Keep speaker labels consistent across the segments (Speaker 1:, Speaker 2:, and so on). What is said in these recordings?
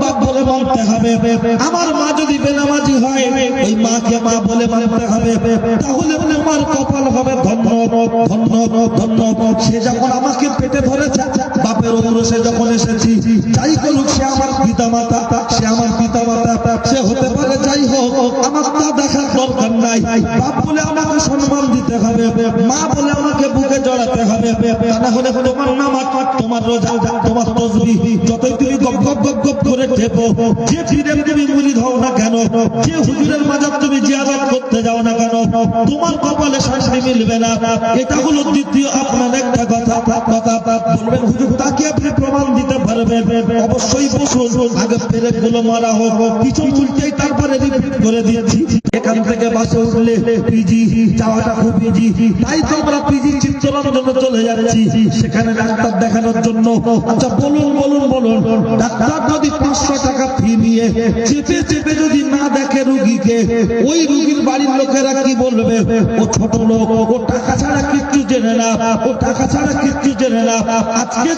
Speaker 1: বাপ বলে আমার মা যদি বেনামাজি হয়, ওই মাকে মা বলে মানতে হবে। তাহলে আমার কপাল হবে ধন্য ধন্য ধন্য। সে যখন আমাকে পেটে ধরেছে বাপের অনুরোষে যখন এসেছি, যাই করুক, সে আমার পিতা মাতা সে আমার পিতা মাতা সে হতে পারে যাই হোক, আমার তা দেখার দরকার নাই। বাপ বলে আমাকে সম্মান দিতে হবে, মা বলে আমাকে বুকে জড়াতে হবে না হলে তোমার নামাজ, তোমার রোজা, তোমার যতই তুমি গপ গপ গপ করে যে তুমি মুড়ি না কেন, যে হুজুরের মাজার তুমি জিয়ারত করতে যাও না কেন, তোমার কপালে শান্তি মিলবে না। এটা হলো দ্বিতীয় আপনার একটা কথা কথা, বলবেন হুজুর। তাকে আপনি প্রমাণ দিতে পারবেন। অবশ্যই বসুন। আগে পেরেকগুলো মারা হোক কিছু উল্টেই তারপরে করে দিয়েছি এখান থেকে বাসে উঠলে পিজি যাওয়াটা খুব ইজি তাই তো আমরা পিজি চিত্তরঞ্জনে চলে যাচ্ছি। সেখানে ডাক্তার দেখানোর জন্য। আচ্ছা বলুন বলুন বলুন। ডাক্তার যদি পাঁচশো টাকা ফি নিয়ে চেপে চেপে যদি না দেখে রুগীকে, ওই রুগীর বাড়ির লোকেরা কি বলবে? ও ছোট লোক, ও টাকা ছাড়া কিচ্ছু জেনে না, ও টাকা ছাড়া কিচ্ছু জেনে না। আজকে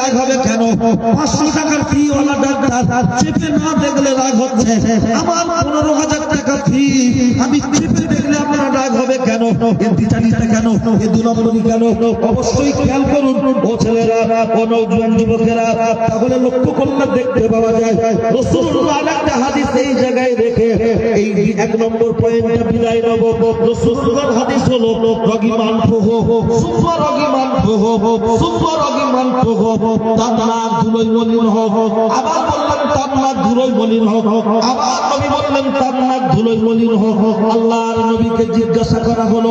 Speaker 1: রাগ হবে কেন? পাঁচশো টাকার ফি ওলা ডাক্তার চেপে না দেখলে রাগ হচ্ছে। আমার পনেরো হাজার টাকা ফি আমি চেপে দেখলে আপনার রাগ হবে কেন? এর বিচারিতা কেন? এ দু নম্বরই কেন? অবশ্যই খেয়াল করুন, ও ছেলেরা, ও নৌজওয়ান যুবকেরা, তাহলে লক্ষ্য করলে দেখতে পাওয়া যায়, রসুল্লাহ একটা হাদিস এই জায়গায় রেখে, এই এক নম্বর পয়েন্টটা বিদায় নেব। রসুল্লাহর হাদিস হলো রগি মান প্রহো সুম্মা রগি মান প্রহো সুম্মা রগি মান প্রহো তার নাক ধুলোই মলিন হোক। আবার বললেন তার নাক ধুলোই মলিন হোক। আবার নবী বললেন তার নাক ধুলোই মলিন হোক। আল্লাহর নবীকে জিজ্ঞাসা করা হলো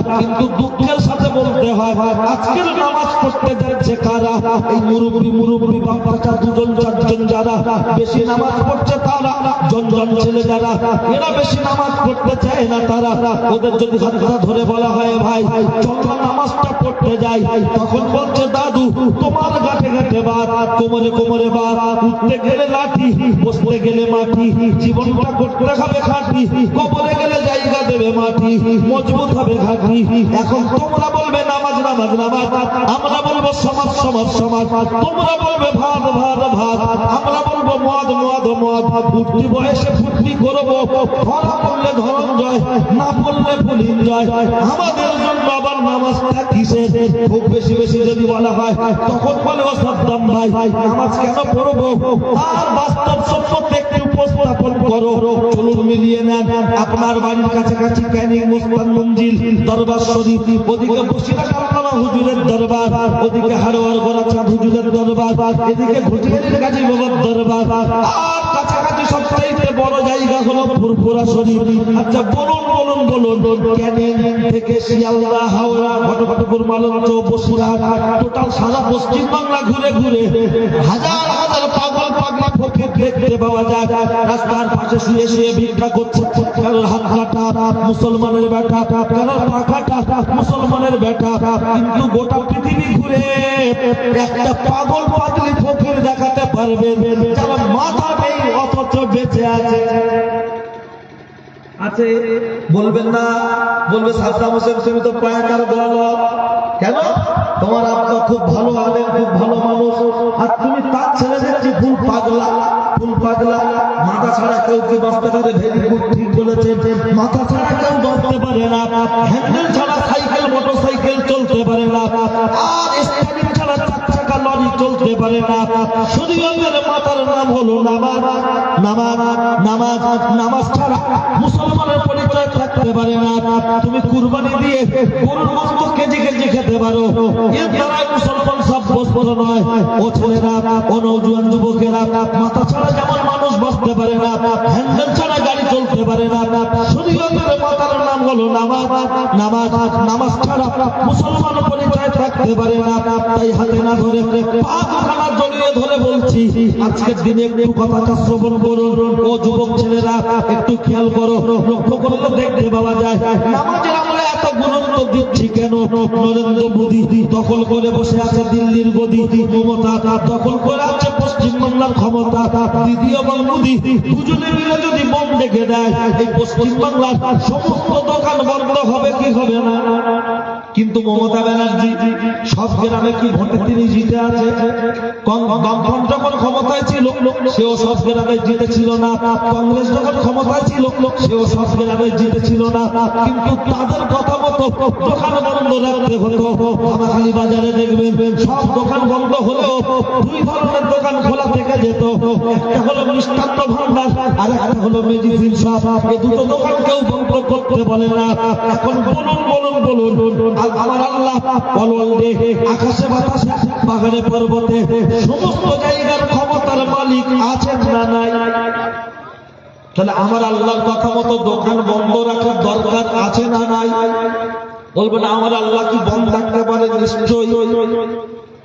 Speaker 1: কিন্তু দুঃখের সাথে বলতে হয়, আজকের নামাজ পড়তে যাচ্ছে কারা? এই ধরে বলা হয়, ভাই চল না নামাজটা পড়তে যাই, তখন বলছে, দাদু, তোমার গাঠে গাঠে কোমরে কোমরে বাদ উঠতে গেলে লাঠি, বসতে গেলে মাটি, জীবনটা করতে হবে খাটি, কবরে গেলে জায়গা দেবে মাটি, মজবুত হবে ঘাটি এখন তোমরা বলবে নামাজ নামাজ নামাজ। আমরা বলব সমাজ সমাজ সমাজ। তোমরা বলবে ভাত ভাত ভাত। আমরা বলব মদ মদ মদ। ফুটি বয়সে ফুটি করব ধরা পড়লে ধরঞ্জয় না পড়লে পুলিন জয়। আমাদের জন্য আবার নামাজটা কিসের খুব বেশি বেশি যদি বলা হয়, তখন বলে, ও সাদ্দাম ভাই, নামাজ কেন পড়ব? আর বাস্তব মিলিয়ে নেন। আপনার বাড়ির কাছাকাছি ক্যানিং মুসলান মঞ্জিল, দরবার শরীফ, ওদিকে বসিরা কালকামা হুজুরের দরবার, ওদিকে হারোয়ার গোড়া চাঁদ হুজুরের দরবার, এদিকে ঘুটিয়ারির গাজী বাবার দরবার সবচাইতে বড় জায়গা হলো ফুরফুরা শরীফ। আচ্ছা বলুন বলুন বলুন। ক্যানিং থেকে শিয়ালদা, হাওড়া ঘটঘটপুর মালঞ্চ, বসিরহাট, টোটাল সারা পশ্চিম বাংলা ঘুরে ঘুরে হাজার হাজার পাগল, পাগলা ফকির দেখতে পাওয়া যায়। রাস্তার পাশে শুয়ে শুয়ে ভিক্ষা করছে। হাত কাটা মুসলমানের বেটা মুসলমানের বেটা কিন্তু গোটা পৃথিবী ঘুরে একটা পাগল, পাগলি ফকির দেখাতে পারবে অথচ বেঁচে আছে। আছে, বলবেন না, বলবে সাদ্দাম হোসেন তুমি তো পায়াকার দল। কেন? তোমার আব্বা খুব ভালো আলেন খুব ভালো মানুষ। আর তুমি তার ছেলে দেখছি ফুল পাগলা ফুল পাগলা। মাথা ছাড়া কেউ কি বাঁচতে পারে? ভেরি গুড, ঠিক বলেছেন। মাথা ছাড়া কেউ বাঁচতে পারে না। হ্যান্ডেল ছাড়া সাইকেল মোটর সাইকেল চলতে পারে না। আর স্টারিং ছাড়া লরি চলতে পারে না। আমাদের মাথার নাম হলো নামাজ। নামাজ নামাজ নামাজ ছাড়া মুসলমানের পরিচয় থাকতে পারে না। তুমি কুরবানি দিয়ে গরুর গোস্ত কেজি কেজি খেতে পারো। এর দ্বারা মুসলমান সব বস্ত্র নয়। ও ছেলেরা, ও নৌজুয়ান যুবকেরা, মাথা ছাড়া যেমন মানুষ বসতে পারে না, হ্যান্ডেল ছাড়া গাড়ি চলতে পারে না। আমাদের মাথার নাম হলো নামাজ। নামাজ নামাজ ছাড়া মুসলমান পরিচয় থাকতে পারে না। তাই হাতে না ধরে দখল করে বসে আছে দিল্লির গদি। দখল করে আছে পশ্চিমবাংলার ক্ষমতা। দ্বিতীয় মোদী দুজনে মিলে যদি ডেকে দেয়, এই পশ্চিমবাংলার সমস্ত দোকান বন্ধ হবে কি হবে না? কিন্তু মমতা ব্যানার্জি সব গ্রামে কি ভোটে তিনি জিতে আছে? কং- যখন ক্ষমতায় ছিল, সেও সব গ্রামে জিতেছিল না। কংগ্রেস যখন ক্ষমতায় ছিল, সেও সব গ্রামে জিতেছিল না। কিন্তু তাদের কথা মতো দোকান বন্ধ রাখতে হতো। আমাখালি বাজারে দেখবেন, সব দোকান বন্ধ হলেও দুই ধরনের দোকান খোলা থেকে যেত। একটা হলো মিষ্টান্ন ভান্ডার আর একটা হলো মেডিসিন শপ। এই দুটো দোকান কেউ বন্ধ করতে বলে না। এখন বলুন বলুন বলুন। আমার আল্লাহ বলুন আকাশে বাতাসে পাহাড়ে পর্বতে, সমস্ত জায়গার ক্ষমতার মালিক আছেন না নাই। তাহলে আমার আল্লাহর কথা মতো দোকান বন্ধ রাখার দরকার আছে না নাই? বলবেন, আমার আল্লাহ কি বন্ধ থাকতে পারে? নিশ্চয়ই।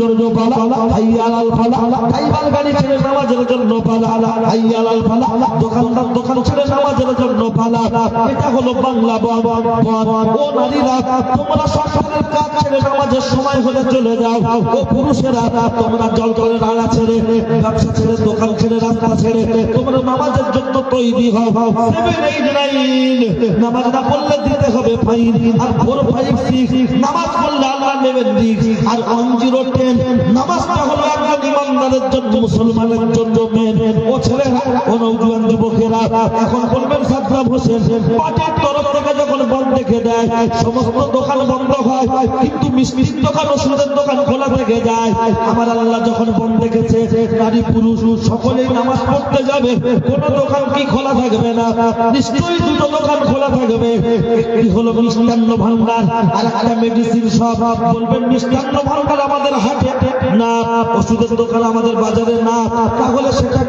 Speaker 1: জন্য পালা, হাইয়া আলাল ফালাহ ড্রাইভার গাড়ি ছেড়ে নামাজের জন্য পালা, হাইয়া আলাল ফালাহ দোকানদার দোকান ছেড়ে নামাজের জন্য পালা। এটা হলো বাংলা বন ও নারীরা, তোমরা সরকারের কাজ ছেড়ে নামাজের সময় হলে চলে যাও। ও পুরুষেরা, তোমরা জল করে রাড়া ছেড়ে, ব্যবসা ছেড়ে, দোকান ছেড়ে, রাস্তা ছেড়ে, তোমরা নামাজের জন্য তৈরি হও। সেভেন এইট নাইন নামাজ না পড়লে দিতে হবে ফাইন আর ফোর ফাইভ নামাজ পড়লে আল্লাহ নেবেন দিক আর ওয়ান জিরো টেন নামাজটা হলো একজন ইমানদারের জন্য, মুসলমানের জন্য মেন ও ছেলেরা, ও যুবকেরা। এখন বলবেন, সাদ্দাম হোসেন পার্টির তরফ থেকে যখন বন্ধ দেখে দেয়, সমস্ত দোকান বন্ধ হয়, কিন্তু মিষ্টির দোকান, ওষুধের দোকান খোলা থেকে যায়। আমার আল্লাহ যখন বন্ধ দেখেছে, নারী পুরুষ, সকলেই নামাজ পড়তে যাবে, কোন দোকান কি খোলা থাকবে না? নিশ্চয়ই দুটো দোকান খোলা থাকবে। একটি হলো মিষ্টান্ন ভান্ডার আর একটা মেডিসিন শপ বলবেন, মিষ্টান্ন ভান্ডার আমাদের না আমাদের বাজারে না তাহলে সেটা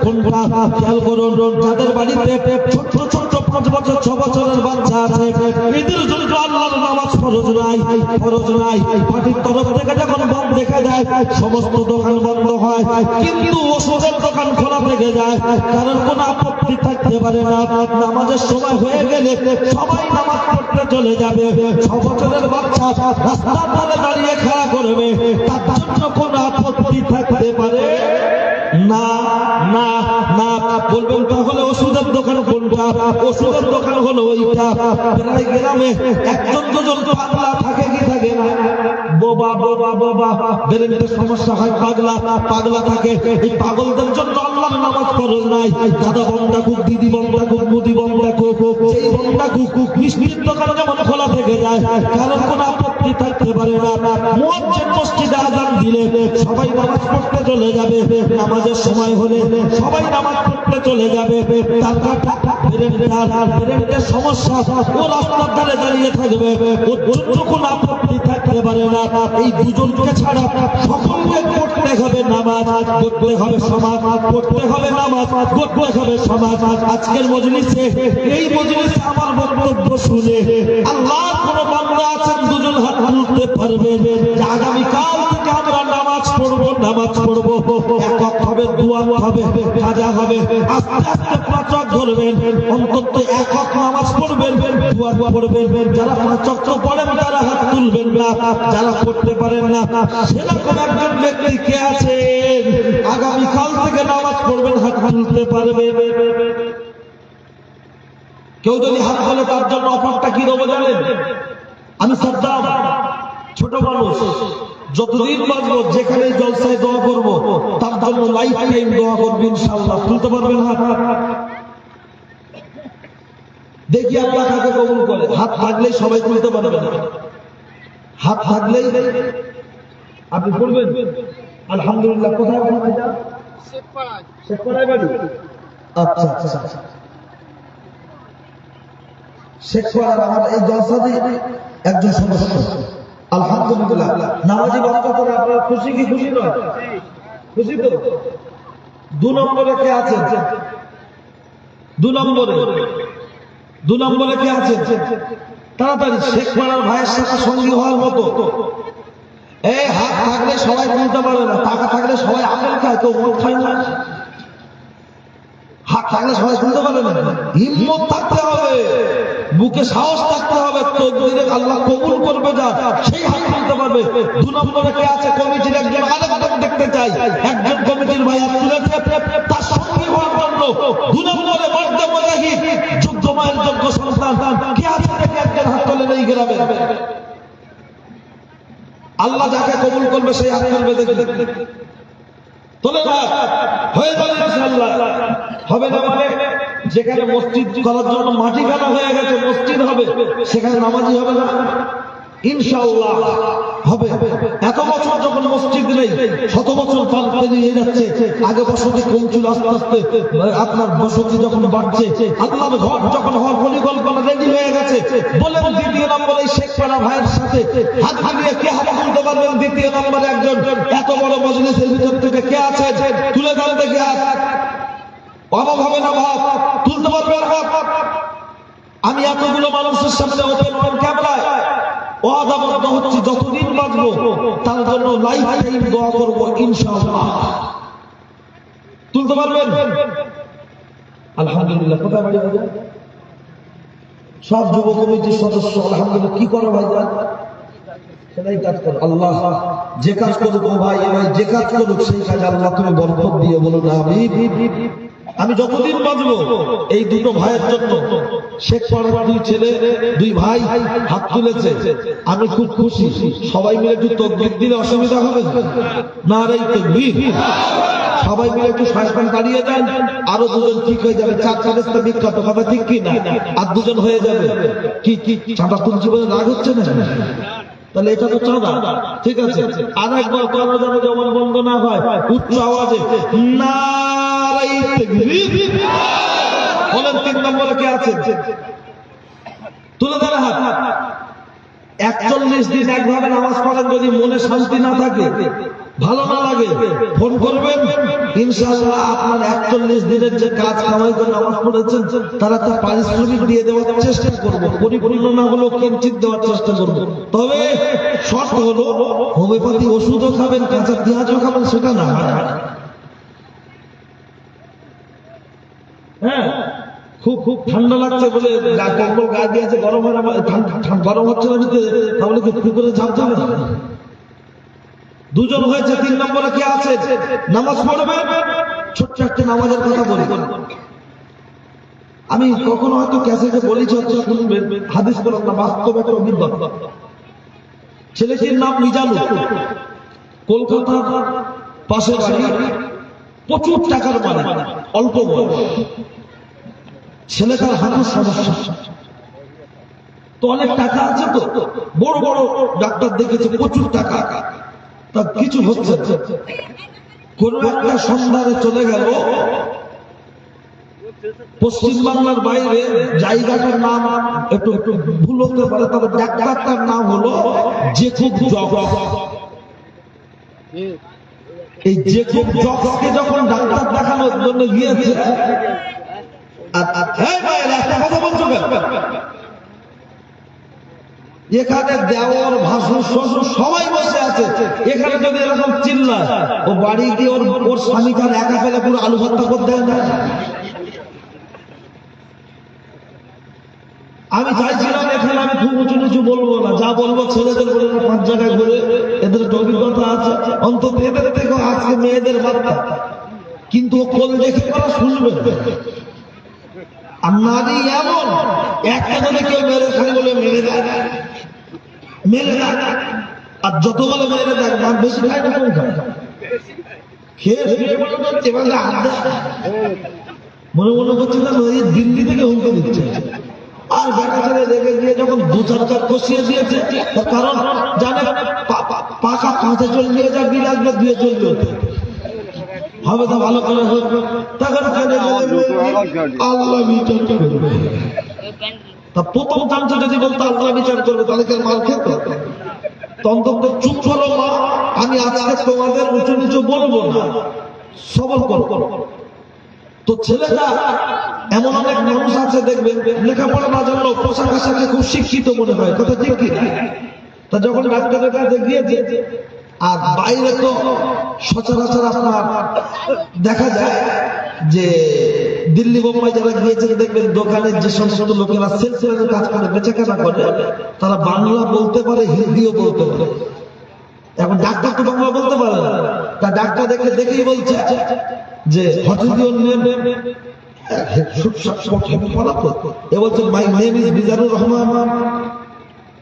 Speaker 1: খেয়াল করুন যাদের বাড়িতে ছোট ছোট্ট পাঁচ বছর, ছ বছরের বাচ্চা আছে। এদের জন্য আল্লাহর নামাজ ফরজ নাই ফরজ নাই পার্টির তরফ থেকে যখন বন্ধ দেখা যায় সমস্ত দোকান বন্ধ হয়। কিন্তু ওষুধের দোকান খোলা থেকে যায়। কারণ কোনো আপত্তি থাকতে পারে না। নামাজের সময় হয়ে গেলে সবাই নামাজ পড়তে চলে যাবে। ছ বছরের বাচ্চা রাস্তার ধারে দাঁড়িয়ে খেলা করবে। তার জন্য কোনো আপত্তি থাকতে পারে? না না না। বলবেন, তাহলে ওষুধের ওষুধের দোকান হলো ওইটা। প্রায় গ্রামে একজন দুজন পাগলা থাকে কি থাকে না? বোবা বোবা বোবা। ব্রেনের সমস্যা হয়, পাগলা পাগলা থাকে। এই পাগলদের জন্য আল্লাহর নামাজ ফরজ নাই। দাদা বন্ধা কুক দিদি বন্ধা কুক মুদি বন্ধা কুক সেই কুক কুক মিষ্টির দোকান যেমন খোলা থেকে যায় কারণ কোন আপত্তি থাকতে পারে না। মসজিদে আজান দিলে সবাই নামাজ পড়তে চলে যাবে। নামাজের সময় হলে সবাই নামাজ পড়তে চলে যাবে। পড়তে হবে নামাজ হবে সমাজ আজকের মজলিসে, এই মজলিসে আমার বক্তব্য শুনে আল্লাহ কোন বান্দা আছেন দুজন হাত তুলতে পারবে আগামীকাল থেকে আমরা নামাজ পড়ব নামাজ পড়ব। হবে দোয়া হবে কাজা হবে। আস্তে ধরবেন, অন্তত একক নামাজ পড়বেন দোয়া পড়বেন। যারা পাচক তো পড়েন, তারা হাত তুলবেন না। যারা পড়তে পারেন না, সেরকম একজন ব্যক্তি কে আছেন আগামীকাল থেকে নামাজ পড়বেন, হাত তুলতে পারবেন কেউ যদি হাত বলে তার জন্য অফারটা কি দেবো জানেন? আমি সাদ্দাম, ছোট মানুষ। যতদিন বাঁচবো, যেখানে জলসায় দোয়া করব, তার জন্য লাইফ টাইম দোয়া করব ইনশাআল্লাহ। তুলতে পারবেন হাত দেখি আল্লাহ কাকে কবুল করে। হাত থাকলেই সবাই তুলতে পারবে না। হাত থাকলেই আপনি পড়বেন আলহামদুলিল্লাহ, কোথায় আপনার বাড়ি। আচ্ছা আচ্ছা শেখপাড়ার আমার এই জলসাতে একজন সদস্য। আলহামদুলিল্লাহ। নামাজি বাচ্চা করে আপনারা খুশি কি খুশি নয়? খুশি তো? দু নম্বরে কে আছে দু নম্বরে। দু নম্বরে কে আছে তাড়াতাড়ি শেখ পাড়ার ভাইয়ের সাথে সঙ্গী হওয়ার মতো। এই হাত থাকলে সবাই বলতে পারে না, টাকা থাকলে সবাই আপেল খায় তো মদ খায় না থাকলে সবাই তুলতে পারে না। হিম্মত থাকতে হবে। বুকে সাহস থাকতে হবে। তকদিরে আল্লাহ কবুল করবে যা, সেই হাত তুলতে পারবে। দু নম্বরে কে আছে? কমিটির একজন আরেকজন দেখতে চাই। একজন কমিটির ভাই তুলেছে। তার সঙ্গী হওয়ার জন্য দু নম্বরে মর্দে মুজাহিদ যুদ্ধ মায়ের যোগ্য সন্তান। কে আছে দেখে একজন হাত তোলে নেই গ্রামে? আল্লাহ যাকে কবুল করবে, সেই হাত তুলবে দেখবে। দেখে তোলে না হয়ে যাবে ইনশাআল্লাহ। হবে না মানে? যেখানে মসজিদ করার জন্য মাটি ফেলা হয়ে গেছে, মসজিদ হবে, সেখানে নামাজি হবে না। ইনশাআল্লাহ হবে। এত বছর যখন মসজিদ নেই, শত বছর পাল পেরিয়ে যাচ্ছে, আগে বসতি কম ছিল আস্তে আস্তে? আপনার বসতি যখন বাড়ছে, আল্লাহর ঘর যখন হওয়ার পরিকল্পনা রেডি হয়ে গেছে, বলেন দ্বিতীয় নম্বরে শেখ পাড়া ভাইয়ের সাথে হাত মিলিয়ে কে হাত তুলতে পারবেন? দ্বিতীয় নম্বরে একজন। এত বড় মজলিসের ভিতর থেকে কে আছে? তুলে দেন দেখে হাত অভাব হবে না ভাব তুলতে পারবেন হাত আমি এতগুলো মানুষের সামনে ওপেন ক্যামেরায় ওয়াদাবদ্ধ হচ্ছে, যতদিন বাঁচবো, তার জন্য লাইফ টাইম দোয়া করব, ইনশাআল্লাহ। তুলতে পারবেন? আলহামদুলিল্লাহ, কোথায় বাড়ি বাজার সব যুব কমিটির সদস্য, আলহামদুলিল্লাহ, কি করো ভাই সেটাই কাজ করো। আল্লাহ যে কাজ করুক ও ভাই ভাই যে কাজ করুক, সেই কাজ আল্লাহ তুমি বরকত দিয়ে বলো না আমি আমি যতদিন বাঁচবো, এই দুটো ভাইয়ের জন্য শেখ পাড়ার দুই ছেলে, দুই ভাই হাত তুলেছে। আমি খুব খুশি, সবাই মিলে একটু তকবির দিলে অসুবিধা হবে না। রে তকবির সবাই মিলে একটু শয়তান দাঁড়িয়ে যান, আরও দুজন ঠিক হয়ে যাবে। চার চারেস্তা বিখ্যাত হবে, ঠিক কি না আর দুজন হয়ে যাবে। কি কি, চাঁদা তুলছি বলে রাগ হচ্ছে না? তাহলে এটা তো চাঁদা। ঠিক আছে? আর একবার করা যাবে যেমন বন্ধ না হয়। উচ্চ আওয়াজে বলেন তিন নম্বরে কে আছে? তুলে ধরে হাত। একচল্লিশ দিন একভাবে নামাজ পড়েন যদি মনে শান্তি না থাকে। ভালো না লাগে, ফোন করবেন। ইনশাআল্লাহ আপনার একচল্লিশ দিনের যে কাজ কামাই করে নামাজ পড়েছেন, তারা তার পারিশ্রমিক দিয়ে দেওয়ার চেষ্টা করব পরিপূর্ণ না হলেও কিঞ্চিত দেওয়ার চেষ্টা করব। তবে শর্ত হলো, হোমিওপ্যাথি ওষুধও খাবেন কাঁচা পেঁয়াজও খাবেন, সেটা না। হ্যাঁ খুব খুব ঠান্ডা লাগছে বলে কম্বল গা দিয়েছে, গরম গরম হচ্ছে না তাহলে কি পুকুরে ঝাঁপ যাবে দুজন হয়েছে, তিন নম্বরে কে আছে? নামাজ পড়বে? ছোট্ট একটা নামাজের কথা বলি। আমি কখনো হয়তো ক্যাসেটে বলেছি হচ্ছে শুনবেন। হাদিস বলেন না বাস্তব একটা অভিজ্ঞতা। ছেলেটির নাম মিজানু কলকাতা পাশে প্রচুর টাকার মানে অল্প বয়স। ছেলেটার হাঁটুর সমস্যা। তো অনেক টাকা আছে তো? বড় বড় ডাক্তার দেখেছে, প্রচুর টাকা। তা কিছু হচ্ছে। কোন একটা সন্ধ্যারে চলে গেল পশ্চিম বাংলার বাইরে জায়গাটার নাম একটু একটু ভুল হতে পারে, তবে ডাক্তারটার নাম হলো জেকুব জগ এই জেকুব জগকে যখন ডাক্তার দেখানোর জন্য গিয়েছে, আর- একটা কথা বলছো? এখানে দেওয়ার ভাসুর শ্বশুর সবাই বসে আছে। এখানে যদি এরকম চিল্লায়, ও বাড়ি গিয়ে ওর ওর স্বামীটার একা পেলে পুরো আলু ভর্তা করতে না। আমি চাইছিলাম এখানে আমি খুব উঁচু নিচু বলব না, যা বলব ছেলেদের বলে পাঁচ জায়গায় ঘুরে এদের অভিজ্ঞতা আছে। অন্তত এদের থেকে আজকে মেয়েদের বার্তা। কিন্তু ও কোল দেখে করা শুনবে। আর নারী এমন, একটা যদি কেউ মেরে খালি বলে মেরে দেয় মেরে দেয় আর যতগুলো মেরে দেয় দাম বেশি খায় না কম খায়। খেয়ে বলে এবার মনে মনে করছিলাম ওই দিল্লি থেকে হুমকি দিচ্ছে। আর বেটা ছেলে দেখে গিয়ে যখন দু চার চার কষিয়ে দিয়েছে কারণ জানে পাকা কাঁচে চলে নিয়ে যা বিল আসবে, দিয়ে চলবে হবে তো ভালো করে হবে তখন আল্লাহ বিচার করবে তা প্রথম চামচা যদি বলতো আল্লাহ বিচার করবে, তাহলে কি আর মার খেত তন্তত চুপ করো মা, আমি আজকে তোমাদের উঁচু নিচু বলব না, সবল করো তো ছেলেটা এমন অনেক মানুষ আছে, দেখবেন, লেখাপড়া না জানলেও পোশাক আশাকে খুব শিক্ষিত মনে হয়, কথা ঠিক কি? তা যখন ডাক্তারের কাছে গিয়েছে, আর বাইরে তো সচরাচর আপনার দেখা যায় যে দিল্লি বোম্বাই যারা গিয়েছেন দেখবেন দোকানের যে সমস্ত লোকেরা সেলসম্যানের কাজ করে বেচা কেনা করে, তারা বাংলা বলতে পারে, হিন্দিও বলতে পারে। এখন ডাক্তার তো বাংলা বলতে পারে না। তা ডাক্তার দেখে, দেখেই বলছে যে is your my Mizanur Rahman.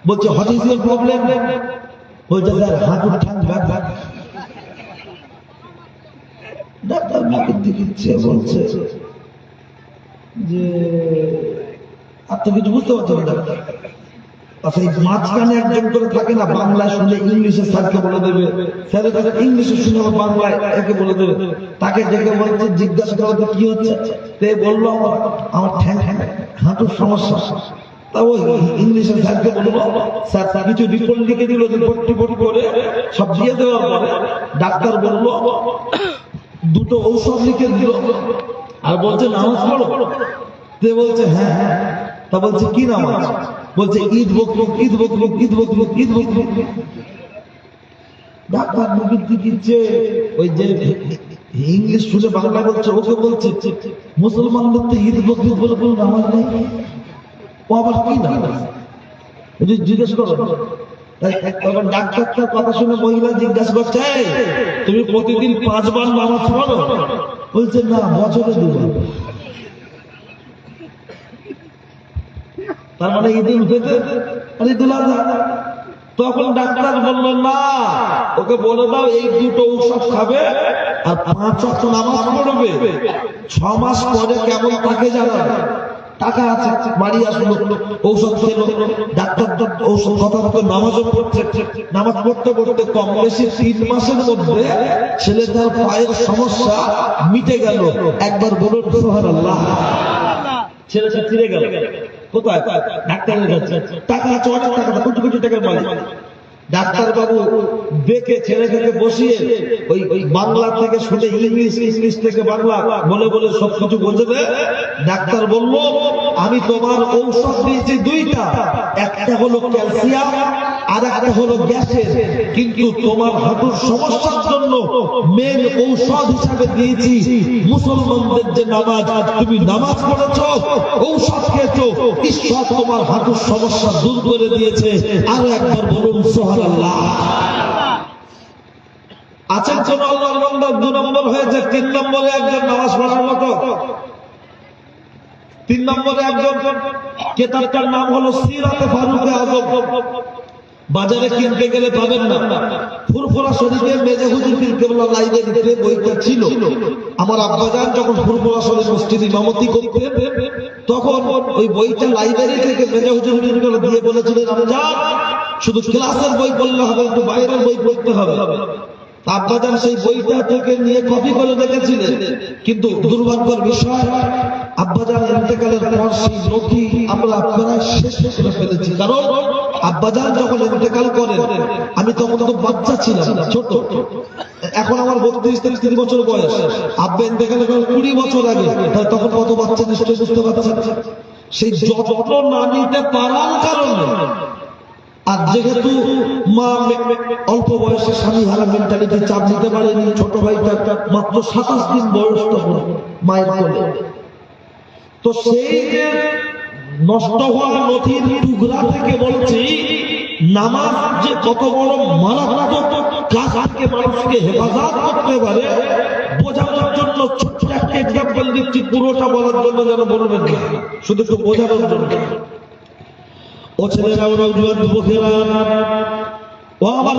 Speaker 1: বলছে বলছে বলছে যে আর তো কিছু বুঝতে পারছ না। আচ্ছা মাঝখানে একজন করে থাকে না, বাংলায় শুনে ইংলিশে স্যারকে বলে দেবে। স্যারের ইংলিশে শুনে বাংলায় একে বলে দেবে। তাকে ডেকে বলছে জিজ্ঞাসা করো কি হচ্ছে। তে বলল আমার আমার ঠ্যাং, হাঁটুর সমস্যা। তা বলব স্যার কিছু রিপোর্ট লিখে দিল করে সব দিয়ে দেওয়ার পরে ডাক্তার বলল, দুটো ঔষধ লিখে দিল। আর বলছে নামাজ পড়ো। তে বলছে হ্যাঁ হ্যাঁ। তা বলছে কি নামাজ? বলছে ঈদ বকরুক ঈদ বকরুক ঈদ বকরুক ঈদ বকরুক ডাক্তার মুখের চেয়ে ওই যে ইংলিশ শুনে বাংলা বলছে ওকে বলছে মুসলমানদের তো ঈদ বকরুক বলে কোনো নামাজ নেই। ও আবার কি নামাজ? জিজ্ঞেস করো। তখন ডাক্তারটার কথা শুনে মহিলা জিজ্ঞাসা করছে "এই, তুমি প্রতিদিন পাঁচবার নামাজ পড়ো? বলছে না, বছরে দুবার। তার মানে ঈদুল ফিতর তখন ডাক্তার বলল, না, ওকে বলে দাও, এই দুটো ঔষধ খাবে আর পাঁচ নামাজ পড়বে। ছ মাস পরে কেমন তাকে জানাবে টাকা আছে বাড়ি আসলো ঔষধ খেলো। ডাক্তার ঔষধ কথা মতো নামাজও পড়ছে। নামাজ পড়তে পড়তে কম বেশি তিন মাসের মধ্যে ছেলেটার পায়ের সমস্যা মিটে গেল। একবার বলুন সোহান আল্লাহ ছেলেটা ফিরে গেল। কোথায়? ডাক্তারের কাছে। টাকা আছে, অনেক টাকা, কোটি কোটি টাকার মালিক। ডাক্তার বাবু দেখে ছেলে থেকে বসিয়ে ওই বাংলা থেকে শুনে ইংলিশ ইংলিশ থেকে বাংলা বলে বলে সব কিছু বোঝাবে। ডাক্তার বলল, আমি তোমার ঔষধ দিয়েছি দুইটা। একটা হলো ক্যালসিয়াম আর একটা হলো গ্যাসের। কিন্তু তোমার হাঁটুর সমস্যার জন্য মেন ঔষধ হিসাবে দিয়েছি। মুসলমানদের যে নামাজ, তুমি নামাজ পড়েছ, ঔষধ খেয়েছো, ঈশ্বর তোমার হাঁটুর সমস্যা দূর করে দিয়েছে। আরও একবার বলুন সোহান আল্লাহ আছেন কোন আল্লাহর বান্দা, দু নম্বর হয়েছে, তিন নম্বরে একজন নামাজ পড়ার মতো। তিন নম্বরে একজন, কেতাবটার নাম হলো সিরাতে ফারুকে আজম। বাজারে কিনতে গেলে পাবেন না। ফুরফুরা শরীফে মেজে হুজুর পীর লাইব্রেরিতে বইটা ছিল। আমার আব্বাজান যখন ফুরফুরা শরীফ মসজিদ ইমামতি করতে তখন ওই বইটা লাইব্রেরি থেকে মেজে হুজুর পীর দিয়ে বলেছিলেন রমজান শুধু ক্লাসের বই পড়লে হবে, একটু বাইরের বই পড়তে হবে। আব্বাজান সেই বইটা থেকে নিয়ে কপি করে দেখেছিলেন কিন্তু দুর্ভাগ্যের বিষয়, আব্বাজান ইন্তেকালের পর সেই নথি আমরা প্রায় শেষ করে ফেলেছি। কারণ আব্বাজান যখন ইন্তেকাল করেন, আমি তখন তো বাচ্চা ছিলাম ছোট এখন আমার বত্রিশ থেকে তিরিশ বছর বয়স। আব্বা ইন্তেকাল করেন কুড়ি বছর আগে তখন কত বাচ্চা নিশ্চয়ই বুঝতে পারছেন? সেই যত্ন না নিতে পারার কারণে। আর যেহেতু মা অল্প বয়সে স্বামী হারা মেন্টালিটি চাপ নিতে পারেনি, ছোট ভাইটা মাত্র সাতাশ দিন বয়স তখন মায়ের কোলে। তো সেই যে নষ্ট হওয়া নথির টুকরা থেকে বলছি, নামাজ যে কত বড় মারাত্মক কাজ থেকে মানুষকে হেফাজত করতে পারে, বোঝানোর জন্য ছোট্ট একটা এক্সাম্পল দিচ্ছি, পুরোটা বলার জন্য যেন বলবেন না। শুধু একটু বোঝানোর জন্য। ও ছেলেরা, ওরা যুবকেরা ও আমার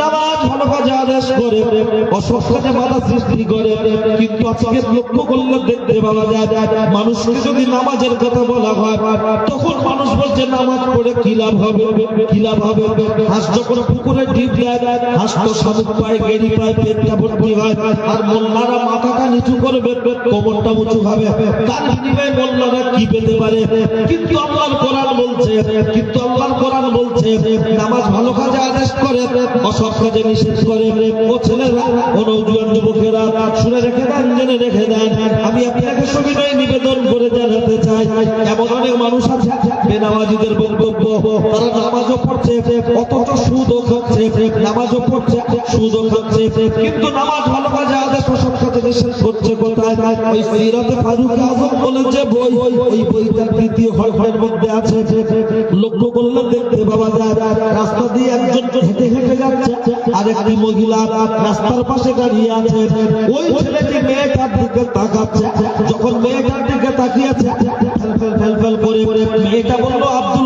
Speaker 1: নামাজ করে দেখতে যায়, মানুষকে যদি নামাজের কথা বলা হয়, তখন মানুষ বলছে, নামাজ পড়ে কি লাভ হবে? কি লাভ হবে? হাঁস যখন পুকুরে ডিপ দেয়, হাঁস তো শামুক পায়, গেড়ি পায়, পেটটা ভর্তি হয়, আর মোল্লারা মাথাটা নিচু করবে, কোমরটা উঁচু হবে। মোল্লারা কি পেতে পারে? কিন্তু আল্লাহর কোরআন বলছে, কিন্তু আল্লাহর কোরআন বলছে, নামাজ ভালো কাজে আদেশ করে, অসৎ কাজে নিষেধ করে। ও ছেলেরা, ও নৌজুয়ান যুবকেরা, শুনে রেখে দেন, জেনে রেখে দেন। আমি আপনাকে সবিনয় নিবেদন করে জানাতে চাই। এমন অনেক মানুষ আছে, বেনামাজিদের বক্তব্য, তারা নামাজও পড়ছে, অথচ সুদও খাচ্ছে, নামাজও পড়ছে, সুদও খাচ্ছে। কিন্তু নামাজ ভালো কাজে আদেশ, অসৎ কাজে নিষেধ করছে কোথায়? ওই সিরাতে ফারুক আজম বই, ওই বইটার তৃতীয় মধ্যে আছে। লক্ষ্য করলে দেখতে পাওয়া যায় রাস্তা দিয়ে একজন হেঁটে হেঁটে যাচ্ছে মহিলা রাস্তার পাশে দাঁড়িয়ে আছে। ওই ছেলেটি মেয়েটার দিকে তাকাচ্ছে। যখন মেয়েটার দিকে তাকিয়েছে, ফেল ফেল ফেল করে মেয়েটা বলল আব্দুল্লাহ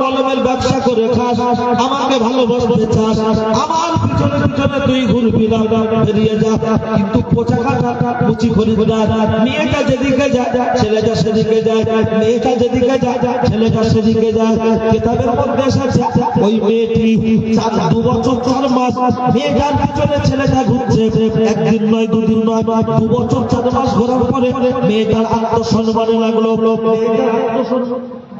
Speaker 1: বলমের ব্যবসা করে খাস, আমাকে ভালোবাসতে চাস। আমার পিছনে পিছনে তুই ঘুরবি না, বেরিয়ে যা। কিন্তু পোচা মেয়েটা যেদিকে ছেলেটা সেদিকে যায়, মেয়েটা যেদিকে ছেলেটা সেদিকে যায়। কিতাবের মধ্যে এসেছে, ওই মেয়েটি চার, দু বছর চার মাস মেয়েটার পিছনে ছেলেটা ঘুরছে। একদিন নয়, দুদিন নয়, দু বছর চার মাস ঘোরার পরে মেয়েটার আত্মসম্মানে লাগল। মেয়েটার আত্মসম্মান